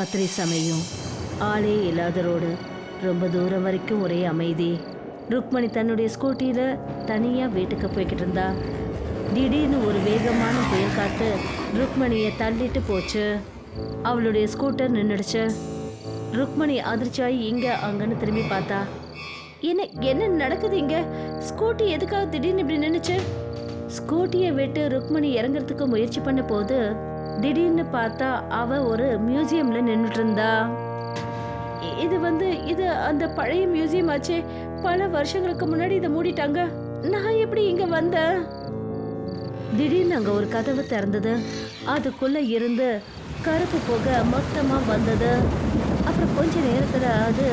ராத்திரி சமயம். ஆளே இல்லாத ரோடு ரொம்ப தூரம் வரைக்கும் ஒரே அமைதி. ருக்மணி தன்னுடைய ஸ்கூட்டியில் தனியாக வீட்டுக்கு போய்கிட்டு இருந்தா. திடீர்னு ஒரு வேகமான புயல் காத்து ருக்மணியை தள்ளிட்டு போச்சு. அவளுடைய ஸ்கூட்டர் நின்றுடுச்சு ருக்மணி அதிர்ச்சியாகி இங்கே அங்கன்னு திரும்பி பார்த்தா என்ன என்ன நடக்குது இங்கே? ஸ்கூட்டி எதுக்காக திடீர்னு இப்படி நின்றுச்சு ஸ்கூட்டியை விட்டு ருக்மணி இறங்குறதுக்கு முயற்சி பண்ண போது திடீர்னு பார்த்தா அவ ஒரு மியூசியம்ல நின்றுட்டு இருந்தா இது வந்து இது அந்த பழைய மியூசியம் ஆச்சே. பல வருஷங்களுக்கு முன்னாடி இதை மூடிட்டாங்க. நான் எப்படி இங்க வந்தேன்? திடீர்னு அங்க ஒரு கதவு திறந்தது. அதுக்குள்ள இருந்து கருப்பு புகை மொத்தமா வந்தது. அப்புறம் கொஞ்ச நேரத்துல அது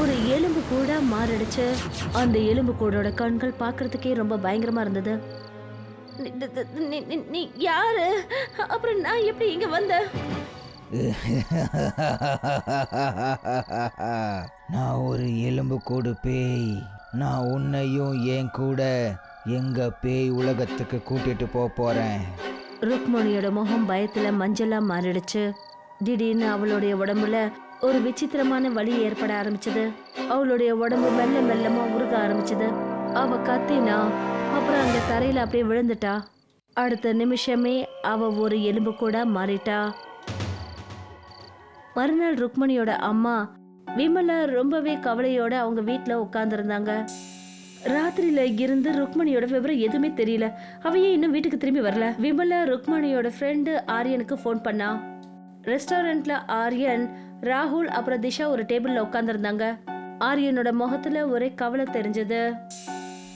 ஒரு எலும்பு கூட மாறிடுச்சு. அந்த எலும்பு கூடோட கண்கள் பார்க்கறதுக்கே ரொம்ப பயங்கரமா இருந்தது. நீ- யாரு? அப்புறம் நான் எப்படி இங்க வந்தேன்? நான் ஒரு எலும்பு கூடு பேய். நான் உன்னையும் என் கூட எங்க பேய் உலகத்துக்கு கூட்டிட்டு போக போறேன். ருக்மணியோட முகம் பயத்துல மஞ்சளா மாறிடுச்சு. திடீர்னு அவளுடைய உடம்புல ஒரு விசித்திரமான வலி ஏற்பட ஆரம்பிச்சது. அவளுடைய உடம்பு மெல்ல மெல்லமா உருக ஆரம்பிச்சது. அவ கத்தினா அப்புறம் அந்த தரையில அப்படியே விழுந்துட்டா. அடுத்த நிமிஷமே அவ ஒரு எலும்பு கூட மாறிட்டா. மறுநாள் ருக்மணியோட அம்மா விமலா ரொம்பவே கவலையோட அவங்க வீட்டில் உட்காந்துருந்தாங்க ராத்திரியில இருந்து ருக்மணியோட விவரம் எதுவுமே தெரியல. அவையே ஏன் இன்னும் வீட்டுக்கு திரும்பி வரல. விமலா ருக்மணியோட ஃப்ரெண்டு ஆரியனுக்கு ஃபோன் பண்ணா. ரெஸ்டாரண்ட்ல ஆரியன் ராகுல் அப்புறம் திஷா ஒரு டேபிள்ல உட்காந்துருந்தாங்க ஆரியனோட முகத்துல ஒரே கவலை தெரிஞ்சது.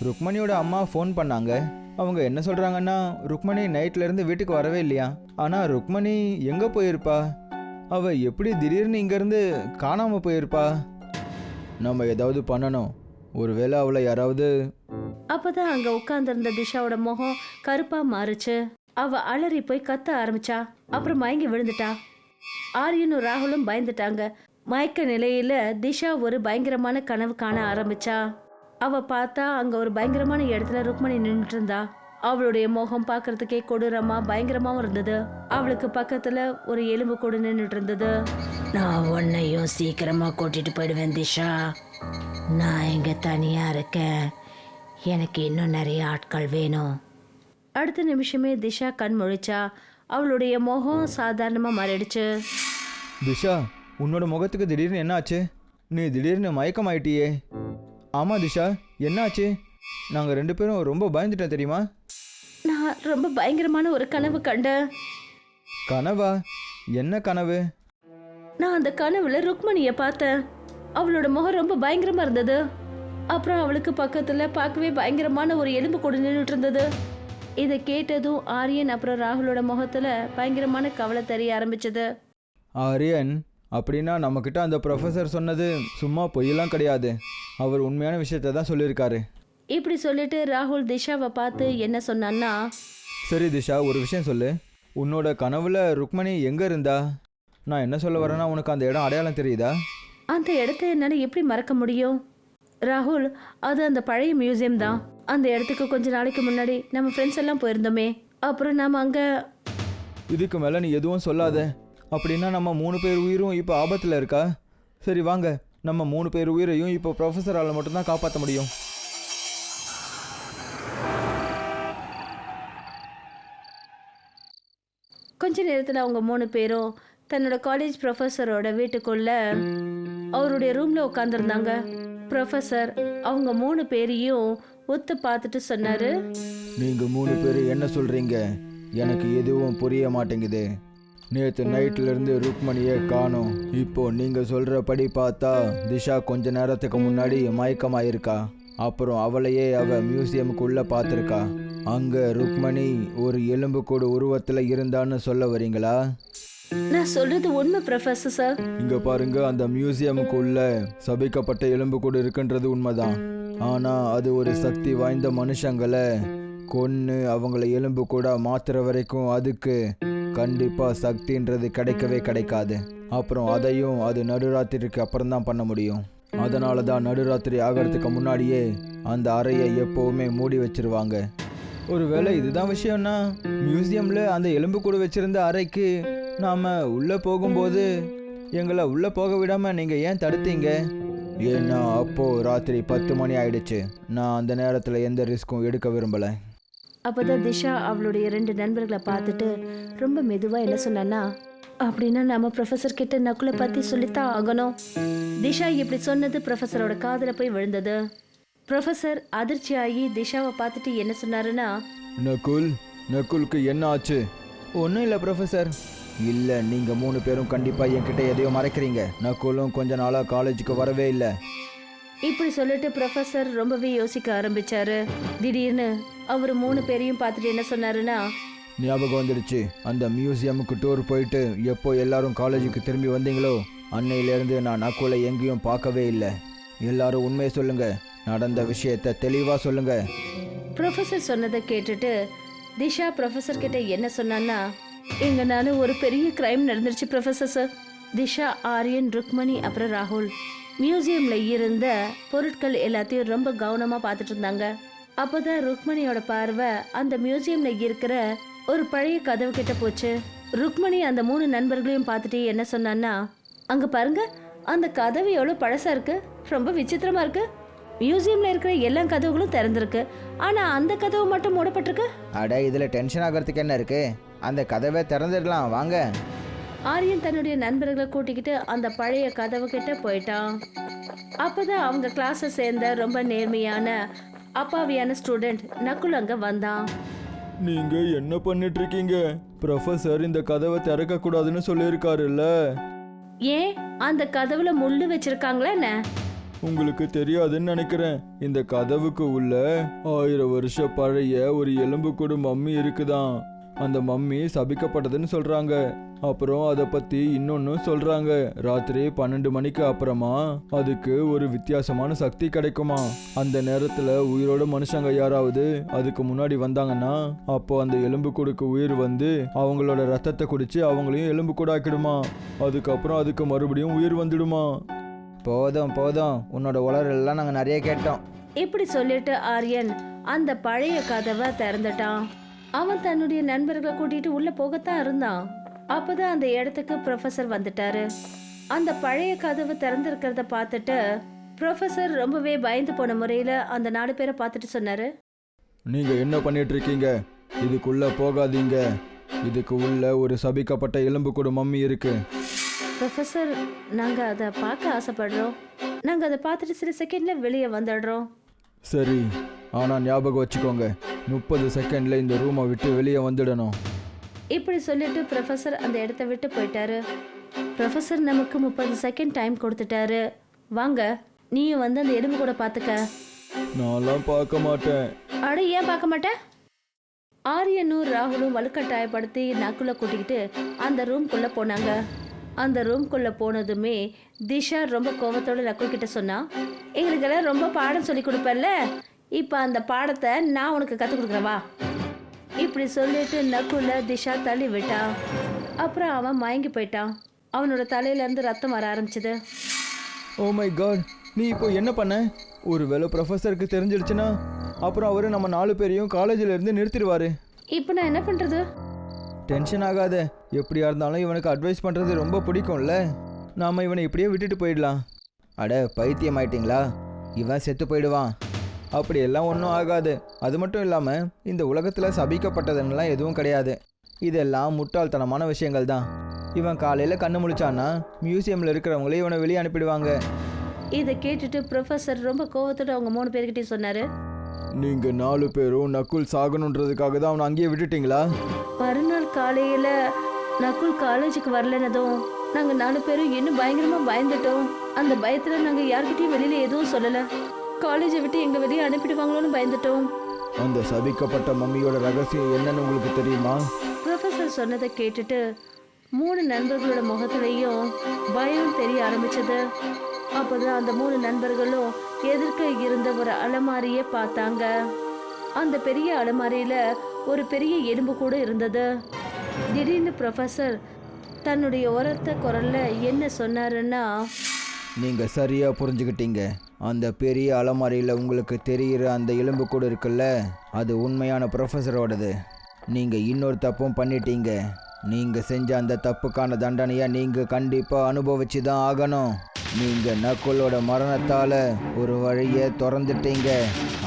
ருக்மணியோட அம்மா ஃபோன் பண்ணாங்க. அவங்க என்ன சொல்கிறாங்கன்னா ருக்மணி நைட்லேருந்து வீட்டுக்கு வரவே இல்லையா? ஆனால் ருக்மணி எங்கே போயிருப்பா? அவள் எப்படி திடீர்னு இங்கேருந்து காணாமல் போயிருப்பா? நம்ம ஏதாவது பண்ணணும். ஒருவேளை அவளை யாராவது அப்பதான் அங்க உட்கார்ந்திருந்த திஷாவோட முகம் கருப்பா மாறுச்சு. அவ அலறி போய் கத்த ஆரம்பிச்சா. அப்புறம் மயங்கி விழுந்துட்டா. ஆரியனும் ராகுலும் பயந்துட்டாங்க. மயக்க நிலையில திஷா ஒரு பயங்கரமான கனவு காண ஆரம்பிச்சா. அவ பார்த்தா அங்க ஒரு பயங்கரமான இடத்துல ருக்மணி நின்றுட்டு இருந்தா அவளுடைய முகம் பார்க்கறதுக்கே கொடூரமா பயங்கரமாவும் இருந்தது. அவளுக்கு பக்கத்துல ஒரு எலும்பு கூட நின்றுட்டு இருந்தது நான் உன்னையும் சீக்கிரமா கூட்டிட்டு போயிடுவேன் திஷா. நான் இங்க தனியா இருக்கேன். எனக்கு இன்னும் நிறைய ஆட்கள் வேணும். அடுத்த நிமிஷமே திஷா கண் முழிச்சா. அவளுடைய முகம் சாதாரணமா மாறிடுச்சு. திஷா உன்னோட முகத்துக்கு திடீர்னு என்ன ஆச்சு நீ திடீர்னு மயக்கம் ஆயிட்டியே ஆமாம் திஷா. என்னாச்சு? நாங்கள் ரெண்டு பேரும் ரொம்ப பயந்துட்டோம் தெரியுமா? நான் ரொம்ப பயங்கரமான ஒரு கனவு கண்டேன். கனவா? என்ன கனவு? நான் அந்த கனவுல ருக்மணியை பார்த்தேன். அவளோட முகம் ரொம்ப பயங்கரமா இருந்தது. அப்புறம் அவளுக்கு பக்கத்துல பார்க்கவே பயங்கரமான ஒரு எலும்பு கூட நின்றுட்டு இருந்தது. இதை கேட்டதும் ஆரியன் அப்புறம் ராகுலோட முகத்துல பயங்கரமான கவலை தெரிய ஆரம்பிச்சது. ஆரியன் அப்படின்னா நம்மக்கிட்ட அந்த ப்ரொஃபஸர் சொன்னது சும்மா பொய்யெல்லாம் கிடையாது. அவர் உண்மையான விஷயத்தை தான் சொல்லியிருக்காரு. இப்படி சொல்லிட்டு ராகுல் திஷாவை பார்த்து என்ன சொன்னான்னா சரி திஷா ஒரு விஷயம் சொல்லு. உன்னோட கனவுல ருக்மணி எங்கே இருந்தா? நான் என்ன சொல்ல வரேன்னா உனக்கு அந்த இடம் அடையாளம் தெரியுதா? அந்த இடத்த என்னால் எப்படி மறக்க முடியும்? ராகுல் அது அந்த பழைய மியூசியம் தான். அந்த இடத்துக்கு கொஞ்ச நாளைக்கு முன்னாடி நம்ம ஃப்ரெண்ட்ஸ் எல்லாம் போயிருந்தோமே. அப்புறம் நாம் அங்கே இதுக்கு மேலே நீ எதுவும் சொல்லாத. அப்படின்னா நம்ம மூணு பேர் உயிரும் இப்போ ஆபத்தில் இருக்கா? சரி வாங்க. நம்ம மூணு பேர் உயிரையும் இப்போ ப்ரொஃபஸரால் மட்டும்தான் காப்பாற்ற முடியும். கொஞ்ச நேரத்தில் அவங்க மூணு பேரும் தன்னோட காலேஜ் ப்ரொஃபஸரோட வீட்டுக்குள்ள அவருடைய ரூமில் உட்காந்துருந்தாங்க ப்ரொஃபஸர் அவங்க மூணு பேரையும் ஒத்து பார்த்துட்டு சொன்னாரு. நீங்கள் மூணு பேர் என்ன சொல்கிறீங்க எனக்கு எதுவும் புரிய மாட்டேங்குது. நேற்று நைட்லேருந்து ருக்மணியே காணோம். இப்போ நீங்கள் சொல்கிறபடி பார்த்தா திஷா கொஞ்ச நேரத்துக்கு முன்னாடி மயக்கமாயிருக்கா. அப்புறம் அவளையே அவ மியூசியமுக்குள்ளே பார்த்துருக்கா. அங்கே ருக்மணி ஒரு எலும்புக்கூடு உருவத்தில் இருந்தான்னு சொல்ல வரீங்களா? நான் சொல்றது உண்மை ப்ரொஃபஸர் சார் இங்க பாருங்க அந்த மியூசியமுக்குள்ள சபிக்கப்பட்ட எலும்புக்கூடு இருக்குன்றது உண்மைதான். ஆனா அது ஒரு சக்தி வாய்ந்த மனுஷங்களை கொன்னு அவங்கள எலும்பு கூட மாத்துற வரைக்கும் அதுக்கு கண்டிப்பா சக்தின்றது கிடைக்கவே கிடைக்காது. அப்புறம் அதையும் அது நடுராத்திரிக்கு அப்புறம் தான் பண்ண முடியும். அதனால தான் நடுராத்திரி ஆகிறதுக்கு முன்னாடியே அந்த அறையை எப்போவுமே மூடி வச்சிருவாங்க. ஒருவேளை இதுதான் விஷயம்னா மியூசியமில் அந்த எலும்புக்கூடு வச்சிருந்த அறைக்கு நாம் உள்ளே போகும்போது எங்களை உள்ளே போக விடாமல் நீங்கள் ஏன் தடுத்தீங்க? ஏன்னா அப்போது ராத்திரி பத்து மணி ஆயிடுச்சு. நான் அந்த நேரத்தில் எந்த ரிஸ்க்கும் எடுக்க விரும்பலை. அப்போதான் திஷா அவளுடைய ரெண்டு நண்பர்களை பார்த்துட்டு ரொம்ப மெதுவாக என்ன சொன்னான்னா அப்படின்னா நம்ம ப்ரொஃபஸர் கிட்ட நக்குலை பத்தி சொல்லித்தான் ஆகணும். திஷா இப்படி சொன்னது ப்ரொஃபஸரோட காதில் போய் விழுந்தது. ப்ரொஃபசர் அதிர்ச்சியாகி திஷாவை பார்த்துட்டு என்ன சொன்னாருன்னா நகுல் நகுலுக்கு என்ன ஆச்சு? ஒன்றும் இல்லை ப்ரொஃபஸர் இல்லை நீங்கள் மூணு பேரும் கண்டிப்பாக என்கிட்ட எதையோ மறைக்கிறீங்க. நகுலும் கொஞ்ச நாளாக காலேஜுக்கு வரவே இல்லை. இப்படி சொல்லிட்டு ப்ரொஃபசர் ரொம்பவே யோசிக்க ஆரம்பிச்சாரு. திடீர்னு அவர் மூணு பேரையும் பார்த்துட்டு என்ன சொன்னாருன்னா ஞாபகம் வந்துடுச்சு. அந்த மியூசியமுக்கு டூர் போயிட்டு எப்போ எல்லாரும் காலேஜுக்கு திரும்பி வந்தீங்களோ அன்னையிலேருந்து நான் நக்குலை எங்கேயும் பார்க்கவே இல்லை. எல்லாரும் உண்மையை சொல்லுங்க. நடந்த விஷயத்த தெளிவாக சொல்லுங்க. ப்ரொஃபசர் சொன்னதை கேட்டுட்டு திஷா ப்ரொஃபசர் கிட்ட என்ன சொன்னான்னா எங்க நானு ஒரு பெரிய கிரைம் நடந்துருச்சு ப்ரொஃபசர் சார் திஷா ஆரியன் ருக்மணி அப்புறம் ராகுல். மியூசியம்ல இருந்த பொருட்கள் எல்லாத்தையும் ரொம்ப கவனமா பார்த்துட்டு இருந்தாங்க. அப்போதான் ருக்மணியோட பார்வை அந்த மியூசியம்ல இருக்கிற ஒரு பழைய கதவு கிட்ட போச்சு. ருக்மணி அந்த மூணு நண்பர்களையும் பார்த்துட்டு என்ன சொன்னான்னா அங்க பாருங்க அந்த கதவு எவ்வளோ பழசா இருக்கு. ரொம்ப விசித்திரமா இருக்கு. மியூசியம்ல இருக்கிற எல்லா கதவுகளும் திறந்திருக்கு. ஆனா அந்த கதவு மட்டும் மூடப்பட்டிருக்கு? அட இதில் டென்ஷன் ஆகிறதுக்கு என்ன இருக்கு? அந்த கதவை திறந்துடலாம் வாங்க. ஆரியன் தன்னுடைய நண்பர்களை கூட்டிக்கிட்டு அந்த பழைய கதவு கிட்ட போயிட்டான். அப்பதான் அவங்க கிளாஸை சேர்ந்த ரொம்ப நேர்மையான அப்பாவியான ஸ்டூடெண்ட் நக்குல் அங்க வந்தான். நீங்கள் என்ன பண்ணிட்டு இருக்கீங்க ப்ரொஃபஸர் இந்த கதவை திறக்கக்கூடாதுன்னு சொல்லியிருக்காருல்ல. ஏன்? அந்த கதவுல முள்ளு வச்சிருக்காங்களா என்ன? உங்களுக்கு தெரியாதுன்னு நினைக்கிறேன். இந்த கதவுக்கு உள்ள ஆயிரம் வருஷம் பழைய ஒரு எலும்புக்கூடு மம்மி இருக்குதாம் அந்த மம்மி சபிக்கப்பட்டதுன்னு சொல்றாங்க. அப்புறம் அதை பத்தி இன்னொன்னும் சொல்றாங்க. ராத்திரி பன்னெண்டு மணிக்கு அப்புறமா அதுக்கு ஒரு வித்தியாசமான சக்தி கிடைக்குமா? அந்த நேரத்துல உயிரோட மனுஷங்க யாராவது அதுக்கு முன்னாடி வந்தாங்கன்னா அப்போ அந்த எலும்புக்கூடுக்கு உயிர் வந்து அவங்களோட ரத்தத்தை குடிச்சு அவங்களையும் எலும்புக்கூடு ஆக்கிடுமா அதுக்கப்புறம் அதுக்கு மறுபடியும் உயிர் வந்துடுமா? போதும் போதும். உன்னோட உளறெல்லாம் நாங்கள் நிறைய கேட்டோம். இப்படி சொல்லிட்டு ஆரியன் அந்த பழைய கதவை திறந்துட்டான். அவன் தன்னுடைய நண்பர்களை கூட்டிட்டு உள்ள போகத்தான் இருந்தான். அப்பதான் அந்த இடத்துக்கு ப்ரொஃபசர் வந்துட்டாரு. அந்த பழைய கதவு திறந்திருக்கிறத பார்த்துட்டு ப்ரொஃபசர் ரொம்பவே பயந்து போன முறையில அந்த நாலு பேரை பார்த்துட்டு சொன்னாரு. நீங்க என்ன பண்ணிட்டு இருக்கீங்க? இதுக்குள்ள போகாதீங்க. இதுக்கு உள்ள ஒரு சபிக்கப்பட்ட எலும்புக்கூடு மம்மி இருக்கு. ப்ரொஃபசர் நாங்க அதை பார்க்க ஆசைப்படுறோம். நாங்க அதை பார்த்துட்டு சில செகண்ட்ல வெளியே வந்துடுறோம். சரி ஆனா ஞாபகம் வச்சுக்கோங்க. முப்பது செகண்ட்ல இந்த ரூமை விட்டு வெளியே வந்துடணும். இப்படி சொல்லிட்டு ப்ரொஃபசர் அந்த இடத்த விட்டு போயிட்டாரு. ப்ரொஃபசர் நமக்கு முப்பது செகண்ட் டைம் கொடுத்துட்டாரு. வாங்க நீயும் வந்து அந்த எலும்பு கூட பார்த்துக்க. நான்லாம் பார்க்க மாட்டேன். அட ஏன் பார்க்க மாட்டேன் ஆரியனும் ராகுலும் வலுக்கட்டாயப்படுத்தி நக்குல கூட்டிக்கிட்டு அந்த ரூம்குள்ள போனாங்க. அந்த ரூம்குள்ள போனதுமே திஷா ரொம்ப கோவத்தோட நக்குல் கிட்ட சொன்னா எங்களுக்கெல்லாம் ரொம்ப பாடம் சொல்லி கொடுப்பல்ல இப்போ அந்த பாடத்தை நான் உனக்கு கற்றுக் கொடுக்குறவா இப்படி சொல்லிட்டு நக்குல திஷா தள்ளி விட்டான் அப்புறம் அவன் மயங்கி போயிட்டான். அவனோட தலையில இருந்து ரத்தம் வர ஆரம்பிச்சது. ஓ மை காட் நீ இப்போ என்ன பண்ண? ஒருவேளை ப்ரொஃபஸருக்கு தெரிஞ்சிடுச்சுன்னா அப்புறம் அவர் நம்ம நாலு பேரையும் காலேஜில் இருந்து நிறுத்திடுவாரு. இப்போ நான் என்ன பண்றது? டென்ஷன் ஆகாத. எப்படியா இருந்தாலும் இவனுக்கு அட்வைஸ் பண்ணுறது ரொம்ப பிடிக்கும்ல. நாம இவனை இப்படியே விட்டுட்டு போயிடலாம். அட பைத்தியம் ஆயிட்டீங்களா இவன் செத்து போயிடுவான். அப்படியெல்லாம் ஒன்றும் ஆகாது. அது மட்டும் இல்லாமல் இந்த உலகத்தில் சபிக்கப்பட்டதுன்னெலாம் எதுவும் கிடையாது. இதெல்லாம் முட்டாள்தனமான விஷயங்கள் தான். இவன் காலையில் கண்ணு முழிச்சான்னா மியூசியமில் இருக்கிறவங்களே இவனை வெளியே அனுப்பிடுவாங்க. இதை கேட்டுட்டு ப்ரொஃபசர் ரொம்ப கோவத்தோட அவங்க மூணு பேர்கிட்டயும் சொன்னாரு. நீங்கள் நாலு பேரும் நக்குல் சாகணுன்றதுக்காக தான் அவனை அங்கேயே விட்டுட்டீங்களா? மறுநாள் காலையில நகுல் காலேஜுக்கு வரலனதும் நாங்க நாலு பேரும் இன்னும் பயங்கரமா பயந்துட்டோம். அந்த பயத்துல நாங்க யார்கிட்டயும் வெளியில எதுவும் சொல்லல. காலேஜை விட்டு எங்க வெளியே அனுப்பிடுவாங்களோன்னு பயந்துட்டோம். அந்த சபிக்கப்பட்ட மம்மியோட ரகசியம் என்னன்னு உங்களுக்கு தெரியுமா? ப்ரொஃபசர் சொன்னதை கேட்டுட்டு மூணு நண்பர்களோட முகத்துலயும் பயம் தெரிய ஆரம்பிச்சது. அப்போதான் அந்த மூணு நண்பர்களும் எதிர்க்க இருந்த ஒரு அலமாரியை பார்த்தாங்க. அந்த பெரிய அலமாரியில ஒரு பெரிய எலும்பு கூட இருந்தது. திடீர்னு ப்ரொஃபசர் தன்னுடைய உரத்த குரல்ல என்ன சொன்னாருன்னா நீங்கள் சரியாக புரிஞ்சுக்கிட்டீங்க. அந்த பெரிய அலமாரியில் உங்களுக்கு தெரிகிற அந்த எலும்பு கூட இருக்குல்ல அது உண்மையான ப்ரொஃபஸரோடது நீங்கள் இன்னொரு தப்பும் பண்ணிட்டீங்க. நீங்கள் செஞ்ச அந்த தப்புக்கான தண்டனையை நீங்கள் கண்டிப்பாக அனுபவிச்சு தான் ஆகணும். நீங்கள் நக்குலோட மரணத்தால் ஒரு வழியை திறந்துட்டீங்க.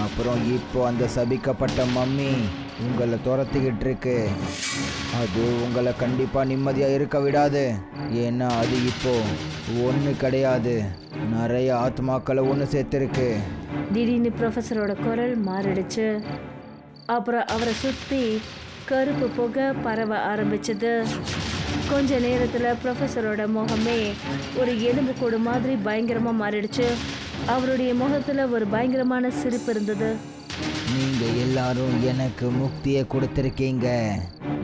அப்புறம் இப்போ அந்த சபிக்கப்பட்ட மம்மி உங்களை துரத்திக்கிட்டு இருக்கு அது உங்களை கண்டிப்பாக நிம்மதியாக இருக்க விடாது. ஏன்னா அது இப்போ ஒன்று கிடையாது. நிறைய ஆத்மாக்களை ஒன்று சேர்த்துருக்கு. திடீர்னு ப்ரொஃபஸரோட குரல் மாறிடுச்சு. அப்புறம் அவரை சுற்றி கருப்பு புகை பரவ ஆரம்பிச்சது. கொஞ்ச நேரத்தில் ப்ரொஃபஸரோட முகமே ஒரு எலும்பு கூடு மாதிரி பயங்கரமாக மாறிடுச்சு. அவருடைய முகத்தில் ஒரு பயங்கரமான சிரிப்பு இருந்தது. நீங்க எல்லாரும் எனக்கு முக்தியை கொடுத்துருக்கீங்க.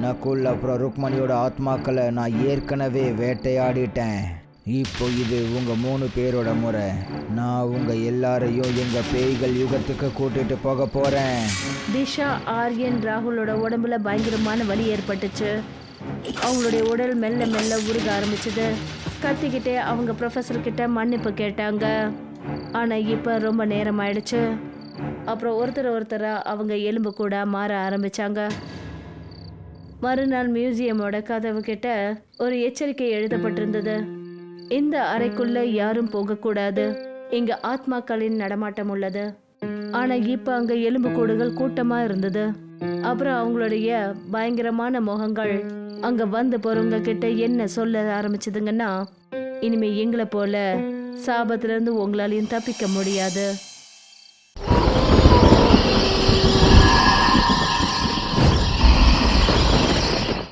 நகுல் அப்புறம் ருக்மணியோட ஆத்மாக்களை நான் ஏற்கனவே வேட்டையாடிட்டேன். இப்போ இது உங்க மூணு பேரோட முறை. நான் உங்க எல்லாரையும் எங்க பேய்கள் யுகத்துக்கு கூட்டிட்டு போக போறேன். திஷா ஆர்யன் ராகுலோட உடம்புல பயங்கரமான வலி ஏற்பட்டுச்சு. அவங்களுடைய உடல் மெல்ல மெல்ல உருக ஆரம்பிச்சது. கத்திக்கிட்டே அவங்க ப்ரொஃபஸர் கிட்ட மன்னிப்பு கேட்டாங்க. ஆனா இப்ப ரொம்ப நேரம் ஆயிடுச்சு அப்புறம் ஒருத்தர் ஒருத்தரா அவங்க எலும்பு கூட மாற ஆரம்பிச்சாங்க. மறுநாள் மியூசியமோட கதவு கிட்ட ஒரு எச்சரிக்கை எழுதப்பட்டிருந்தது. இந்த அறைக்குள்ள யாரும் போகக்கூடாது. இங்க ஆத்மாக்களின் நடமாட்டம் உள்ளது. ஆனா இப்ப அங்க எலும்பு கூடுகள் கூட்டமா இருந்தது. அப்புறம் அவங்களுடைய பயங்கரமான முகங்கள் அங்க வந்து போறவங்க கிட்ட என்ன சொல்ல ஆரம்பிச்சதுங்கன்னா இனிமே எங்களை போல சாபத்துல இருந்து உங்களாலையும் தப்பிக்க முடியாது.